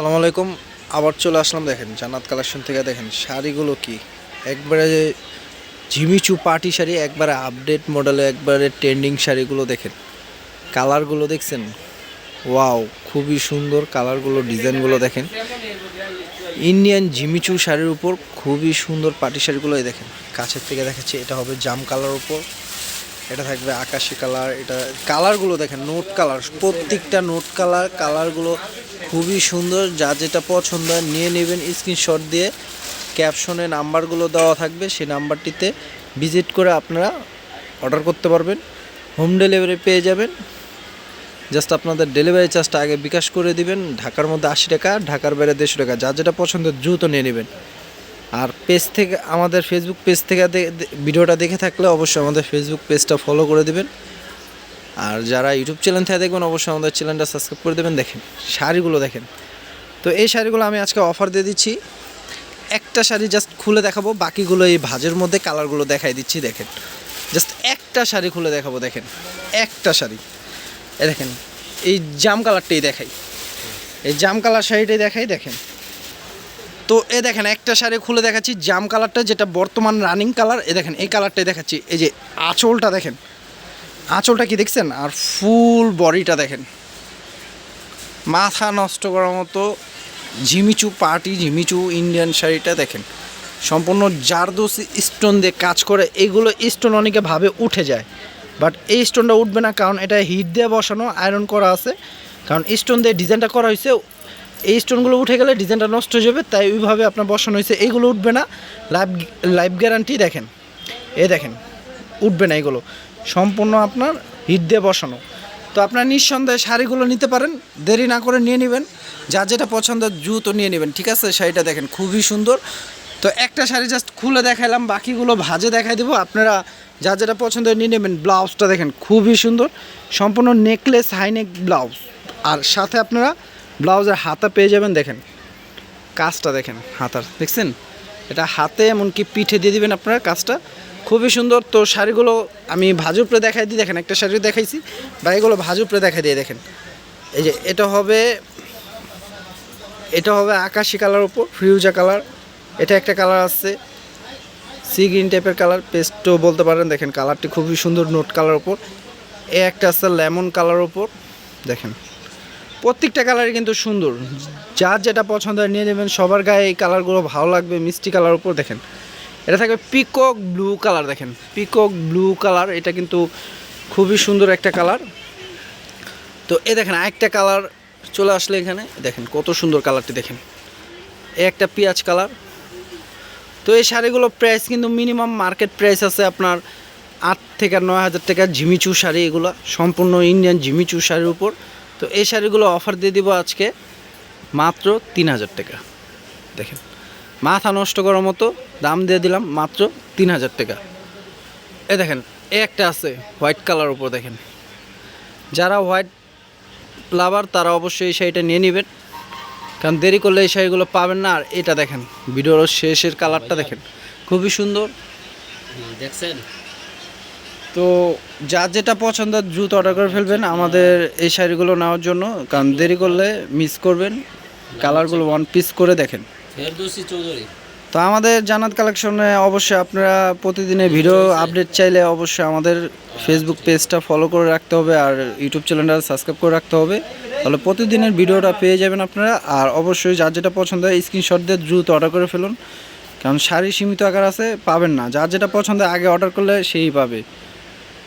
সালাম আলাইকুম। আবার চলে আসলাম, দেখেন, জান্নাত কালেকশন থেকে দেখেন, শাড়িগুলো কি? একবারে ঝিমিচু পার্টি শাড়ি, একবারে আপডেট মডেলে একবারে ট্রেন্ডিং শাড়িগুলো দেখেন। কালারগুলো দেখছেন? ওয়াও, খুবই সুন্দর কালারগুলো, ডিজাইনগুলো দেখেন। ইন্ডিয়ান ঝিমিচু শাড়ির উপর খুবই সুন্দর পার্টি শাড়িগুলো এই দেখেন। কাছের থেকে দেখাচ্ছি, এটা হবে জাম কালার উপর। এটা থাকবে আকাশি কালার, এটা কালারগুলো দেখেন নোট কালার প্রত্যেকটা নোট কালার কালারগুলো খুবই সুন্দর, যা যেটা পছন্দ হয় নিয়ে নেবেন স্ক্রিনশট দিয়ে ক্যাপশনে নাম্বারগুলো দেওয়া থাকবে, সেই নাম্বারটিতে ভিজিট করে আপনারা অর্ডার করতে পারবেন হোম ডেলিভারি পেয়ে যাবেন জাস্ট আপনাদের ডেলিভারি চার্জটা আগে বিকাশ করে দিবেন, ঢাকার মধ্যে আশি টাকা, ঢাকার বাইরে দেড়শো টাকা, যা যেটা পছন্দ দ্রুত নিয়ে নেবেন। পেজ থেকে, আমাদের ফেসবুক পেজ থেকে ভিডিওটা দেখে থাকলে অবশ্যই আমাদের ফেসবুক পেজটা ফলো করে দেবেন। আর যারা ইউটিউব চ্যানেল থেকে দেখবেন, অবশ্যই আমাদের চ্যানেলটা সাবস্ক্রাইব করে দেবেন। দেখেন, শাড়িগুলো দেখেন। তো এই শাড়িগুলো আমি আজকে অফার দিয়ে দিচ্ছি। একটা শাড়ি জাস্ট খুলে দেখাবো, বাকিগুলো এই ভাজের মধ্যে কালারগুলো দেখাই দিচ্ছি, দেখেন। জাস্ট একটা শাড়ি খুলে দেখাবো, দেখেন। একটা শাড়ি। এ দেখেন, এই জাম কালারটাই দেখাই। এই জাম কালার শাড়িটাই দেখাই, দেখেন। তো এ দেখেন, একটা শাড়ি খুলে দেখাচ্ছি, জাম কালারটা যেটা বর্তমান রানিং কালার, এ দেখেন, এই কালারটাই দেখাচ্ছি। এই যে আঁচলটা দেখেন, আঁচলটা কি দেখছেন? আর ফুল বডিটা দেখেন। মাথা নষ্ট করার মতো ঝিমিচু পার্টি, ঝিমিচু ইন্ডিয়ান শাড়িটা দেখেন। সম্পূর্ণ জারদোস স্টোন দিয়ে কাজ করে এইগুলো স্টোন অনেকে ভাবে উঠে যায়। বাট এই স্টোনটা উঠবে না, কারণ এটা হিট দিয়ে বসানো, আয়রন করা আছে। কারণ স্টোন দিয়ে ডিজাইনটা করা হয়েছে এই স্টোনগুলো উঠে গেলে ডিজাইনটা নষ্ট হয়ে যাবে, তাই ওইভাবে আপনার বসানো হয়েছে। এইগুলো উঠবে না। লাইফ লাইফ গ্যারান্টি দেখেন। এ দেখেন, উঠবে না এগুলো। সম্পূর্ণ আপনার হিট দিয়ে বসানো। তো আপনার নিঃসন্দেহে শাড়িগুলো নিতে পারেন, দেরি না করে নিয়ে নেবেন। যা যেটা পছন্দ, দ্রুত নিয়ে নেবেন, ঠিক আছে? শাড়িটা দেখেন, খুবই সুন্দর। তো একটা শাড়ি জাস্ট খুলে দেখাইলাম, বাকিগুলো ভাজে দেখাই দেবো। আপনারা যা যেটা পছন্দ নিয়ে নেবেন ব্লাউজটা দেখেন, খুবই সুন্দর। সম্পূর্ণ নেকলেস হাইনেক ব্লাউজ আর সাথে আপনারা ব্লাউজের হাতা পেয়ে যাবেন, দেখেন। কাজটা দেখেন, হাতার, দেখছেন? এটা হাতে এমনকি পিঠে দিয়ে দিবেন আপনারা কাজটা। খুবই সুন্দর। তো শাড়িগুলো আমি ভাজু উপরে দেখাই দিই, দেখেন, একটা শাড়ি দেখাইছি, বা এগুলো ভাজু উপরে দেখাই দিয়ে দেখেন। এই যে, এটা হবে এটা হবে আকাশি কালার উপর ফিউজা কালার। এটা একটা কালার আছে, সি গ্রিন টাইপের কালার, পেস্টও বলতে পারেন। দেখেন, কালারটি খুবই সুন্দর নোট কালার উপর। এ একটা আছে লেমন কালার উপর, দেখেন। প্রত্যেকটা কালারই কিন্তু সুন্দর। যার যেটা পছন্দ নিয়ে নেবেন। সবার গায়ে এই কালারগুলো ভালো লাগবে, মিষ্টি কালার উপর দেখেন। এটা থাকবে পিকক ব্লু কালার দেখেন। পিকক ব্লু কালার এটা কিন্তু খুবই সুন্দর একটা কালার তো এ দেখেন, আরেকটা কালার চলে আসলে এখানে। দেখেন, কত সুন্দর কালারটি দেখেন। এ একটা পেঁয়াজ কালার তো এই শাড়িগুলো প্রাইস কিন্তু মিনিমাম মার্কেট প্রাইস আছে আপনার আট থেকে নয় হাজার টাকা ঝিমিচু শাড়ি এগুলো। সম্পূর্ণ ইন্ডিয়ান ঝিমিচু শাড়ির উপর। তো এই শাড়িগুলো অফার দিয়ে দিব আজকে মাত্র তিন হাজার টাকা। দেখেন, মাথা নষ্ট করার মতো দাম দিয়ে দিলাম মাত্র তিন হাজার টাকা। এ দেখেন এ একটা আছে হোয়াইট কালার উপর, দেখেন। যারা হোয়াইট লাভার, তারা অবশ্যই এই শাড়িটা নিয়ে নেবেন। কারণ দেরি করলে এই শাড়িগুলো পাবেন না। আর এটা দেখেন, ভিডিওর শেষের কালারটা দেখেন। খুবই সুন্দর। দেখছেন? তো যার যেটা পছন্দ দ্রুত অর্ডার করে ফেলবেন আমাদের এই শাড়িগুলো নেওয়ার জন্য কারণ দেরি করলে মিস করবেন। কালারগুলো ওয়ান পিস করে দেখেন। তো আমাদের জানাত কালেকশনে অবশ্যই আপনারা প্রতিদিনের ভিডিও আপডেট চাইলে অবশ্যই আমাদের ফেসবুক পেজটা ফলো করে রাখতে হবে আর ইউটিউব চ্যানেলটা সাবস্ক্রাইব করে রাখতে হবে। তাহলে প্রতিদিনের ভিডিওটা পেয়ে যাবেন আপনারা। আর অবশ্যই যার যেটা পছন্দ হয় স্ক্রিনশট দিয়ে দ্রুত অর্ডার করে ফেলুন। কারণ শাড়ি সীমিত আকার আছে পাবেন না। যার যেটা পছন্দ আগে অর্ডার করলে সেই পাবে।